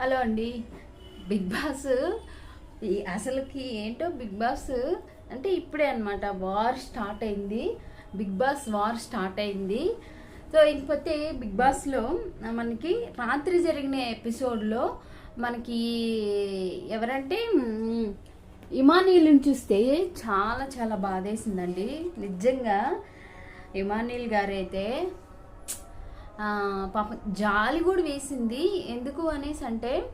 Hello అండి. Big boss ఈ అసలుకి ఏంటో బిగ్ బాస్ అంటే ఇప్పుడే అనమాట వార్ స్టార్ట్ అయింది. బిగ్ బాస్ వార్ స్టార్ట్ అయింది. సో ఇకపోతే బిగ్ బాస్లో మనకి రాత్రి జరిగిన ఎపిసోడ్లో మనకి ఎవరంటే మ్, ఇమానీయులను చూస్తే చాలా చాలా బాధేసిందండి. నిజంగా ఇమానీల్ గారైతే పాపం జాలి కూడా వేసింది. ఎందుకు అనేసి అంటే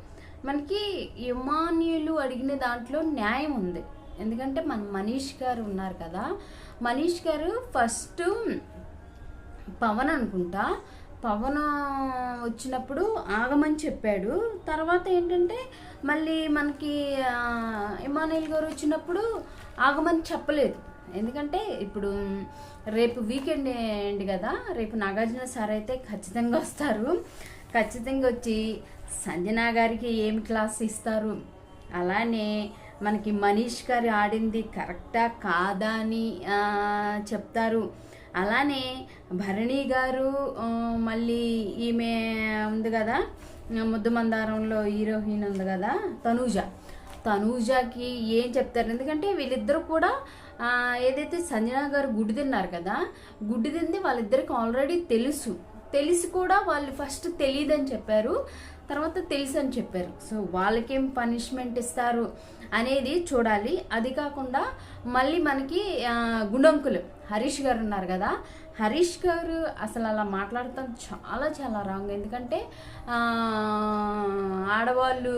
మనకి ఇమాన్యులు అడిగిన దాంట్లో న్యాయం ఉంది. ఎందుకంటే మన మనీష్ గారు ఉన్నారు కదా. మనీష్ గారు ఫస్ట్ పవన్ అనుకుంటా. పవన్ వచ్చినప్పుడు ఆగమని చెప్పాడు. తర్వాత ఏంటంటే మళ్ళీ మనకి ఇమానుయల్ గారు వచ్చినప్పుడు ఆగమని చెప్పలేదు. ఎందుకంటే ఇప్పుడు రేపు వీకెండ్ ఏంటి కదా రేపు నాగార్జున సార్ అయితే ఖచ్చితంగా వస్తారు. ఖచ్చితంగా వచ్చి సంజన గారికి ఏమి క్లాస్ ఇస్తారు? అలానే మనకి మనీష్ గారు ఆడింది కరెక్టా కాదా అని చెప్తారు. అలానే భరణి గారు మళ్ళీ ఈమె ఉంది కదా ముద్దు మందారంలో హీరోయిన్ ఉంది కదా తనూజ. తనూజకి ఏం చెప్తారు? ఎందుకంటే వీళ్ళిద్దరూ కూడా ఏదైతే సంజన గారు గుడ్డు తిన్నారు కదా గుడ్డు తింది వాళ్ళిద్దరికి ఆల్రెడీ తెలుసు. తెలిసి కూడా వాళ్ళు ఫస్ట్ తెలియదని చెప్పారు తర్వాత తెలుసు అని చెప్పారు. సో వాళ్ళకేం పనిష్మెంట్ ఇస్తారు అనేది చూడాలి. అది కాకుండా మళ్ళీ మనకి గుండంకులు హరీష్ గారు ఉన్నారు కదా హరీష్ గారు అసలు అలా మాట్లాడటం చాలా చాలా రాంగ్ ఎందుకంటే ఆడవాళ్ళు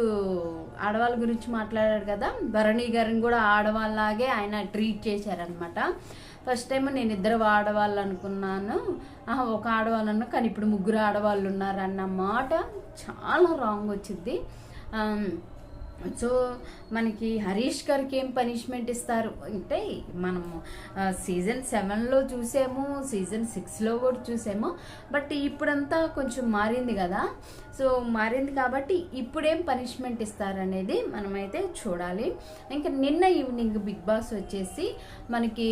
ఆడవాళ్ళ గురించి మాట్లాడారు కదా భరణి గారిని కూడా ఆడవాళ్ళలాగే ఆయన ట్రీట్ చేశారనమాట ఫస్ట్ టైం నేను ఇద్దరు ఆడవాళ్ళు అనుకున్నాను. ఒక ఒక ఆడవాళ్ళను కానీ ఇప్పుడు ముగ్గురు ఆడవాళ్ళు ఉన్నారన్న మాట చాలా రాంగ్ వచ్చింది. Um, సో మనకి హరీష్ గారికి ఏం పనిష్మెంట్ ఇస్తారు? అంటే మనము సీజన్ సెవెన్లో చూసాము సీజన్ సిక్స్లో కూడా చూసాము బట్ ఇప్పుడంతా కొంచెం మారింది కదా. సో మారింది కాబట్టి ఇప్పుడేం పనిష్మెంట్ ఇస్తారనేది మనమైతే చూడాలి. ఇంకా నిన్న ఈవినింగ్ బిగ్ బాస్ వచ్చేసి మనకి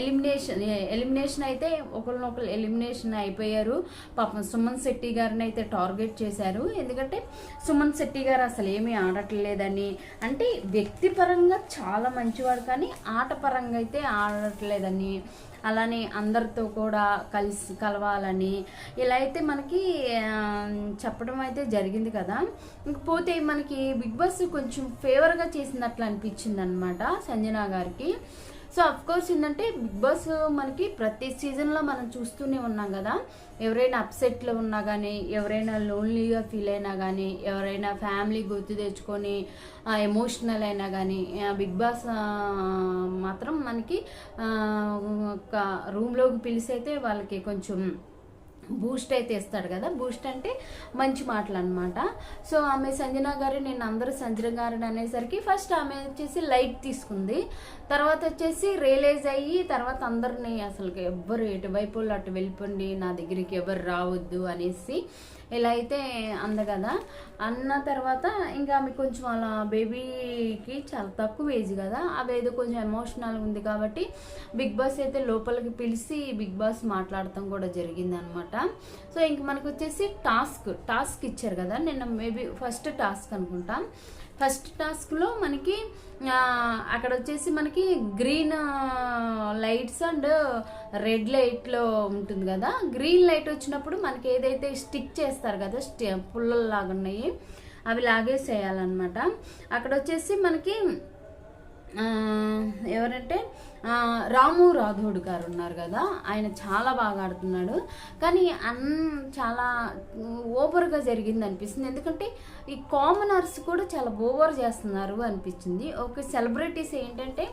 ఎలిమినేషన్ ఎలిమినేషన్ అయితే ఒకరినొకరు ఎలిమినేషన్ అయిపోయారు. పాపం సుమన్ శెట్టి గారిని అయితే టార్గెట్ చేశారు. ఎందుకంటే సుమన్ శెట్టి గారు అసలు ఏమీ ఆడట్లేదని. అంటే వ్యక్తిపరంగా చాలా మంచివాడు కానీ ఆట పరంగా అయితే ఆడట్లేదని. అలానే అందరితో కూడా కలిసి కలవాలని. ఇలా అయితే మనకి చెప్పడం అయితే జరిగింది కదా. ఇంకపోతే మనకి బిగ్ బాస్ కొంచెం ఫేవర్గా చేసినట్లు అనిపించింది అనమాట సంజన గారికి. సో అఫ్ కోర్స్ ఏంటంటే బిగ్ బాస్ మనకి ప్రతి సీజన్లో మనం చూస్తూనే ఉన్నాం కదా. ఎవరైనా అప్సెట్లో ఉన్నా కానీ ఎవరైనా లోన్లీగా ఫీల్ అయినా కానీ ఎవరైనా ఫ్యామిలీ గుర్తు తెచ్చుకొని ఎమోషనల్ అయినా కానీ బిగ్ బాస్ మాత్రం మనకి ఒక రూమ్లోకి పిలిచి అయితే వాళ్ళకి కొంచెం బూస్ట్ అయితే ఇస్తాడు కదా. బూస్ట్ అంటే మంచి మాటలు అనమాట సో ఆమె సంజన గారు నేను అందరూ సంజన గారు అనేసరికి ఫస్ట్ ఆమె వచ్చేసి లైట్ తీసుకుంది. తర్వాత వచ్చేసి రియలైజ్ అయ్యి తర్వాత అందరిని అసలు ఎవ్వరు ఎటువైపు అటు వెళ్ళిపోండి నా దగ్గరికి ఎవరు రావద్దు అనేసి ఇలా అయితే అంద కదా అన్న తర్వాత ఇంకా ఆమె కొంచెం అలా బేబీకి చాలా తక్కువ ఏజ్ కదా అదేదో కొంచెం ఎమోషనల్ ఉంది కాబట్టి బిగ్ బాస్ అయితే లోపలికి పిలిచి బిగ్ బాస్ మాట్లాడటం కూడా జరిగింది అనమాట సో ఇంక మనకు వచ్చేసి టాస్క్ టాస్క్ ఇచ్చారు కదా నిన్న మేబీ ఫస్ట్ టాస్క్ అనుకుంటాం. ఫస్ట్ టాస్క్లో మనకి అక్కడ వచ్చేసి మనకి గ్రీన్ లైట్స్ అండ్ రెడ్ లైట్లో ఉంటుంది కదా. గ్రీన్ లైట్ వచ్చినప్పుడు మనకి ఏదైతే స్టిక్ చేస్తారు కదా స్టి పుల్లల్లాగా ఉన్నాయి అవి లాగేసేయాలన్నమాట. అక్కడ వచ్చేసి మనకి ఎవరంటే రాము రాథోడ్ గారు ఉన్నారు కదా. ఆయన చాలా బాగా ఆడుతున్నాడు. కానీ అన్ చాలా ఓవర్గా జరిగింది అనిపిస్తుంది. ఎందుకంటే ఈ కామనర్స్ కూడా చాలా ఓవర్ చేస్తున్నారు అనిపించింది ఒక సెలబ్రిటీస్ ఏంటంటే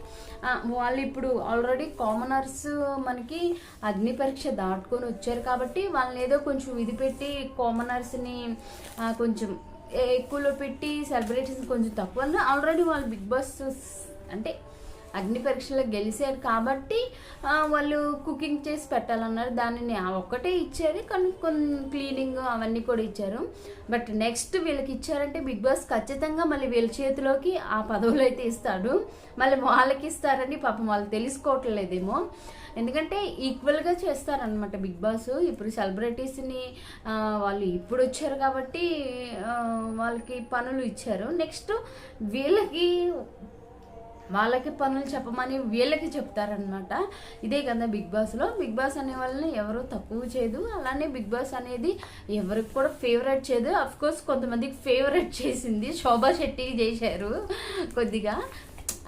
వాళ్ళు ఇప్పుడు ఆల్రెడీ కామనర్స్ మనకి అగ్ని పరీక్ష దాటుకొని వచ్చారు కాబట్టి వాళ్ళని ఏదో కొంచెం ఇది పెట్టి కామనర్స్ని కొంచెం ఎక్కువలో పెట్టి సెలబ్రిటీస్ కొంచెం తక్కువ. ఆల్రెడీ వాళ్ళు బిగ్ బాస్ అంటే అగ్ని పరీక్షలో గెలిచారు కాబట్టి వాళ్ళు కుకింగ్ చేసి పెట్టాలన్నారు. దానిని ఆ ఒక్కటే ఇచ్చారు. కానీ కొన్ని క్లీనింగ్ అవన్నీ కూడా ఇచ్చారు. బట్ నెక్స్ట్ వీళ్ళకి ఇచ్చారంటే బిగ్ బాస్ ఖచ్చితంగా మళ్ళీ వీళ్ళ చేతిలోకి ఆ పదవులు అయితే ఇస్తాడు. మళ్ళీ వాళ్ళకి ఇస్తారని పాపం వాళ్ళు తెలుసుకోవట్లేదేమో. ఎందుకంటే ఈక్వల్గా చేస్తారనమాట బిగ్ బాస్ ఇప్పుడు సెలబ్రిటీస్ని వాళ్ళు ఇప్పుడు వచ్చారు కాబట్టి వాళ్ళకి పనులు ఇచ్చారు. నెక్స్ట్ వీళ్ళకి వాళ్ళకి పనులు చెప్పమని వీళ్ళకి చెప్తారనమాట ఇదే కదా బిగ్ బాస్లో బిగ్ బాస్ అనే వాళ్ళని ఎవరు తక్కువ చేయదు. అలానే బిగ్ బాస్ అనేది ఎవరికి కూడా ఫేవరెట్ చేయదు. కోర్స్ కొంతమందికి ఫేవరెట్ చేసింది శోభా శెట్టికి చేశారు కొద్దిగా.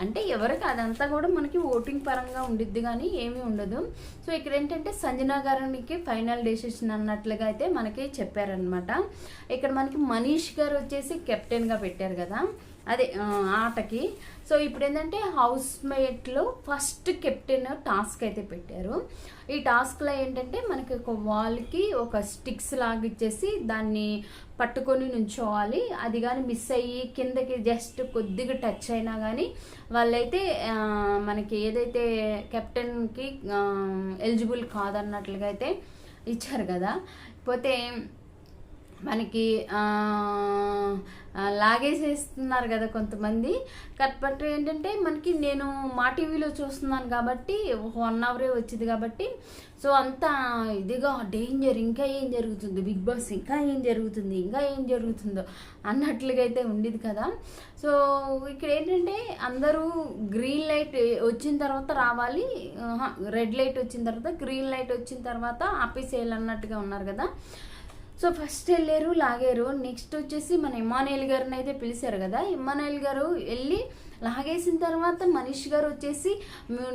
అంటే ఎవరికి అదంతా కూడా మనకి ఓటింగ్ పరంగా ఉండిద్ది కానీ ఏమీ ఉండదు. సో ఇక్కడ ఏంటంటే సంజనా గారికి ఫైనల్ డెసిషన్ అన్నట్లుగా అయితే మనకి చెప్పారనమాట ఇక్కడ మనకి మనీష్ గారు వచ్చేసి కెప్టెన్గా పెట్టారు కదా. అదే ఆటకి. సో ఇప్పుడు ఏంటంటే హౌస్ మేట్లో ఫస్ట్ కెప్టెన్ టాస్క్ అయితే పెట్టారు. ఈ టాస్క్లో ఏంటంటే మనకి ఒక వాల్కి ఒక స్టిక్స్ లాగా ఇచ్చేసి దాన్ని పట్టుకొని నుంచోవాలి. అది కానీ మిస్ అయ్యి కిందకి జస్ట్ కొద్దిగా టచ్ అయినా కానీ వాళ్ళైతే మనకి ఏదైతే కెప్టెన్కి ఎలిజిబుల్ కాదన్నట్లుగా అయితే ఇచ్చారు కదా. పోతే మనకి లాగేసేస్తున్నారు కదా కొంతమంది. కట్ ఏంటంటే మనకి నేను మా టీవీలో చూస్తున్నాను కాబట్టి వన్ అవరే వచ్చింది కాబట్టి సో అంత ఇదిగా డేంజర్ ఇంకా ఏం జరుగుతుంది? బిగ్ బాస్ ఇంకా ఏం జరుగుతుంది? ఇంకా ఏం జరుగుతుందో అన్నట్లుగా అయితే ఉండేది కదా. సో ఇక్కడ ఏంటంటే అందరూ గ్రీన్ లైట్ వచ్చిన తర్వాత రావాలి. రెడ్ లైట్ వచ్చిన తర్వాత గ్రీన్ లైట్ వచ్చిన తర్వాత ఆపేసేయాలి అన్నట్టుగా ఉన్నారు కదా. సో ఫస్ట్ వెళ్ళారు లాగారు. నెక్స్ట్ వచ్చేసి మన ఇమానుయల్ గారిని అయితే పిలిచారు కదా. ఇమానుయల్ గారు వెళ్ళి లాగేసిన తర్వాత మనీష్ గారు వచ్చేసి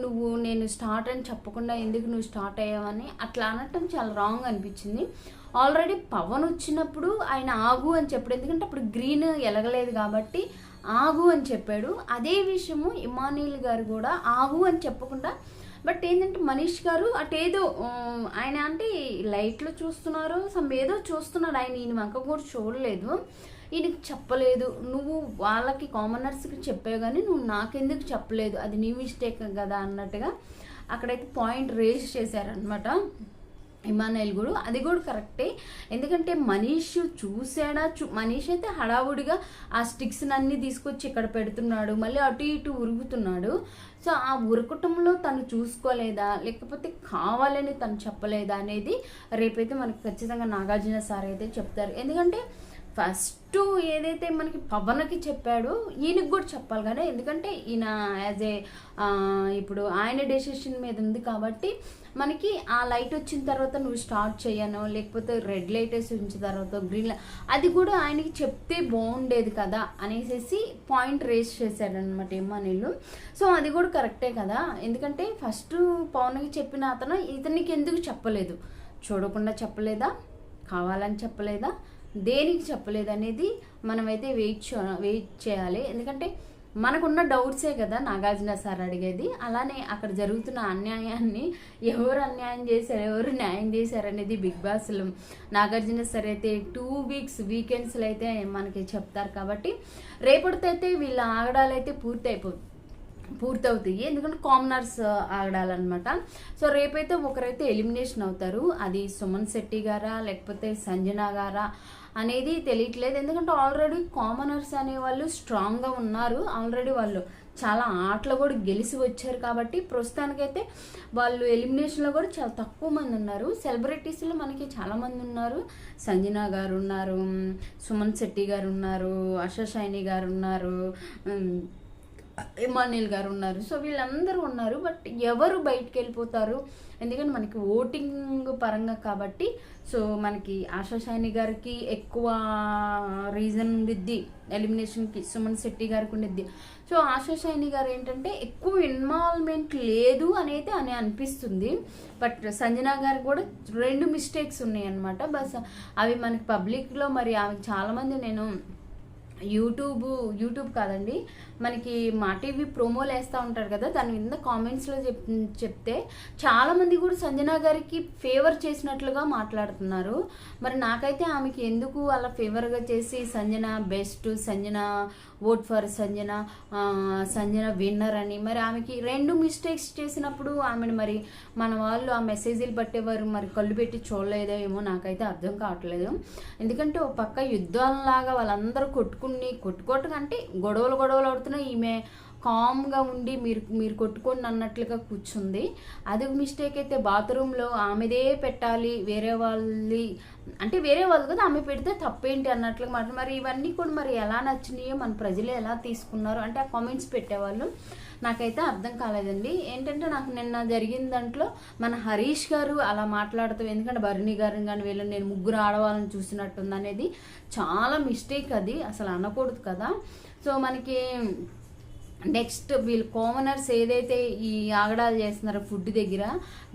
నువ్వు నేను స్టార్ట్ అని చెప్పకుండా ఎందుకు నువ్వు స్టార్ట్ అయ్యావని అట్లా అనటం చాలా రాంగ్ అనిపించింది. ఆల్రెడీ పవన్ వచ్చినప్పుడు ఆయన ఆగు అని చెప్పాడు. ఎందుకంటే అప్పుడు గ్రీన్ ఎలగలేదు కాబట్టి ఆగు అని చెప్పాడు. అదే విషయము ఇమానుయల్ గారు కూడా ఆగు అని చెప్పకుండా బట్ ఏంటంటే మనీష్ గారు అటేదో ఆయన అంటే లైట్లో చూస్తున్నారు సమ్ ఏదో చూస్తున్నాడు. ఆయన ఈయన వంక కూడా చూడలేదు. ఈయనకి చెప్పలేదు. నువ్వు వాళ్ళకి కామనర్స్కి చెప్పావు కానీ నువ్వు నాకెందుకు చెప్పలేదు? అది నీ మిస్టేక్ కదా అన్నట్టుగా అక్కడైతే పాయింట్ రేజ్ చేశారనమాట ఇమానుయల్ కూడా. అది కూడా కరెక్టే. ఎందుకంటే మనీష్ చూసాడా చూ మనీష్ అయితే హడావుడిగా ఆ స్టిక్స్ అన్ని తీసుకొచ్చి ఇక్కడ పెడుతున్నాడు. మళ్ళీ అటు ఇటు ఉరుగుతున్నాడు సో ఆ ఉరకటంలో తను చూసుకోలేదా? లేకపోతే కావాలని తను చెప్పలేదా అనేది రేపైతే మనకు ఖచ్చితంగా నాగార్జున సార్ అయితే చెప్తారు. ఎందుకంటే ఫస్ట్ ఏదైతే మనకి పవన్కి చెప్పాడో ఈయనకి కూడా చెప్పాలి కదా. ఎందుకంటే ఈయన యాజ్ ఏ ఇప్పుడు ఆయన డెసిషన్ మీద ఉంది కాబట్టి మనకి ఆ లైట్ వచ్చిన తర్వాత నువ్వు స్టార్ట్ చేయను లేకపోతే రెడ్ లైట్ వేసి ఉంచిన తర్వాత గ్రీన్ లైట్ అది కూడా ఆయనకి చెప్తే బాగుండేది కదా అనేసి పాయింట్ రేస్ చేశాడనమాట ఏమనిళ్ళు సో అది కూడా కరెక్టే కదా. ఎందుకంటే ఫస్ట్ పవన్కి చెప్పిన అతను ఇతనికి ఎందుకు చెప్పలేదు? చూడకుండా చెప్పలేదా? కావాలని చెప్పలేదా? దేనికి చెప్పలేదు అనేది మనమైతే వెయిట్ వెయిట్ చేయాలి. ఎందుకంటే మనకున్న డౌట్సే కదా నాగార్జున సార్ అడిగేది. అలానే అక్కడ జరుగుతున్న అన్యాయాన్ని ఎవరు అన్యాయం చేశారు ఎవరు న్యాయం చేశారు అనేది బిగ్ బాస్లో నాగార్జున సార్ అయితే టూ వీక్స్ వీకెండ్స్లో అయితే మనకి చెప్తారు కాబట్టి రేపటితో అయితే వీళ్ళ ఆగడాలు అయితే పూర్తి అయిపోతుంది పూర్తవుతాయి. ఎందుకంటే కామనర్స్ uh, ఆడాలన్నమాట సో రేపైతే ఒకరైతే ఎలిమినేషన్ అవుతారు. అది సుమన్ శెట్టి గారా లేకపోతే సంజన గారా అనేది తెలియట్లేదు. ఎందుకంటే ఆల్రెడీ కామనర్స్ అనే వాళ్ళు స్ట్రాంగ్గా ఉన్నారు. ఆల్రెడీ వాళ్ళు చాలా ఆటలు కూడా గెలిచి వచ్చారు కాబట్టి ప్రస్తుతానికైతే వాళ్ళు ఎలిమినేషన్లో కూడా చాలా తక్కువ మంది ఉన్నారు. సెలబ్రిటీస్లో మనకి చాలామంది ఉన్నారు. సంజన గారు ఉన్నారు సుమన్ శెట్టి గారు ఉన్నారు ఆశా షైని గారు ఉన్నారు ఇమానుయల్ గారు ఉన్నారు. సో వీళ్ళందరూ ఉన్నారు బట్ ఎవరు బయటికి వెళ్ళిపోతారు? ఎందుకంటే మనకి ఓటింగ్ పరంగా కాబట్టి సో మనకి ఆశా సైని గారికి ఎక్కువ రీజన్ ఉండిద్ది. ఎలిమినేషన్కి సుమన్ శెట్టి గారికి ఉండిద్ది. సో ఆశా షైని గారు ఏంటంటే ఎక్కువ ఇన్వాల్వ్మెంట్ లేదు అనేది అని అనిపిస్తుంది. బట్ సంజనా గారు కూడా రెండు మిస్టేక్స్ ఉన్నాయి అనమాట బస్ అవి మనకి పబ్లిక్లో మరి ఆమె చాలామంది నేను యూట్యూబ్ యూట్యూబ్ కాదండి మనకి మా టీవీ ప్రోమోలు వేస్తూ ఉంటారు కదా దాని మీద కామెంట్స్లో చెప్ చెప్తే చాలామంది కూడా సంజన గారికి ఫేవర్ చేసినట్లుగా మాట్లాడుతున్నారు. మరి నాకైతే ఆమెకి ఎందుకు అలా ఫేవర్గా చేసి Sanjana best Sanjana vote for Sanjana Sanjana winner అని మరి ఆమెకి రెండు మిస్టేక్స్ చేసినప్పుడు ఆమెను మరి మన వాళ్ళు ఆ మెసేజ్లు పట్టేవారు మరి కళ్ళు పెట్టి చూడలేదో ఏమో నాకైతే అర్థం కావట్లేదు. ఎందుకంటే ఒక పక్క యుద్ధంలాగా వాళ్ళందరూ కొట్టుకుని కొట్టుకోవటం అంటే గొడవలు గొడవలు ఆడుతున్నా ఈమె కామ్గా ఉండి మీరు మీరు కొట్టుకోండి అన్నట్లుగా కూర్చుంది. అది మిస్టేక్ అయితే బాత్రూంలో ఆమెదే పెట్టాలి వేరే వాళ్ళది అంటే వేరే వాళ్ళు కదా ఆమె పెడితే తప్పేంటి అన్నట్లుగా మాట మరి ఇవన్నీ కూడా మరి ఎలా నచ్చినాయో మన ప్రజలు ఎలా తీసుకున్నారు అంటే ఆ కామెంట్స్ పెట్టేవాళ్ళు. నాకైతే అర్థం కాలేదండి. ఏంటంటే నాకు నిన్న జరిగిన దాంట్లో మన హరీష్ గారు అలా మాట్లాడుతూ ఎందుకంటే భరణి గారిని కానీ వీళ్ళు నేను ముగ్గురు ఆడవాళ్ళని చూసినట్టుంది అనేది చాలా మిస్టేక్ అది అసలు అనకూడదు కదా. సో మనకి నెక్స్ట్ వీళ్ళు కామనర్స్ ఏదైతే ఈ ఆగడాలు చేస్తున్నారో ఫుడ్ దగ్గర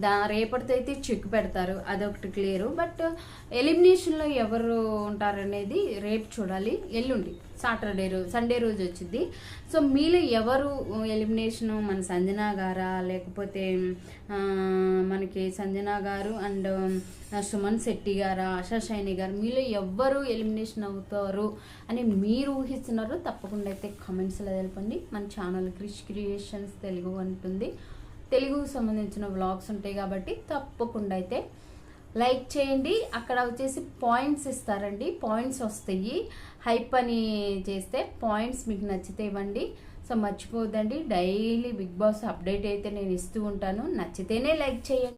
దా రేపటితో అయితే చెక్ పెడతారు అదొకటి క్లియర్ బట్ ఎలిమినేషన్లో ఎవరు ఉంటారనేది రేపు చూడాలి. ఎల్లుండి. సాటర్డే రోజు సండే రోజు వచ్చింది. సో మీలో ఎవరు ఎలిమినేషన్ మన సంజన గారా? లేకపోతే మనకి సంజన గారు అండ్ సుమన్ శెట్టి గారా? ఆశా షైని గారు మీలో ఎవ్వరు ఎలిమినేషన్ అవుతారు అని మీరు ఊహిస్తున్నారు తప్పకుండా అయితే కామెంట్స్లో తెలపండి. మన ఛానల్ క్రిష్ క్రియేషన్స్ తెలుగు ఉంటుంది. తెలుగుకు సంబంధించిన వ్లాగ్స్ ఉంటాయి కాబట్టి తప్పకుండా అయితే లైక్ చేయండి. అక్కడ వచ్చేసి పాయింట్స్ ఇస్తారండి. పాయింట్స్ వస్తాయి. హైప్ అని చేస్తే పాయింట్స్ మీకు నచ్చితే ఇవ్వండి. సో మర్చిపోద్దండి డైలీ బిగ్ బాస్ అప్డేట్ అయితే నేను ఇస్తూ ఉంటాను. నచ్చితేనే లైక్ చేయండి.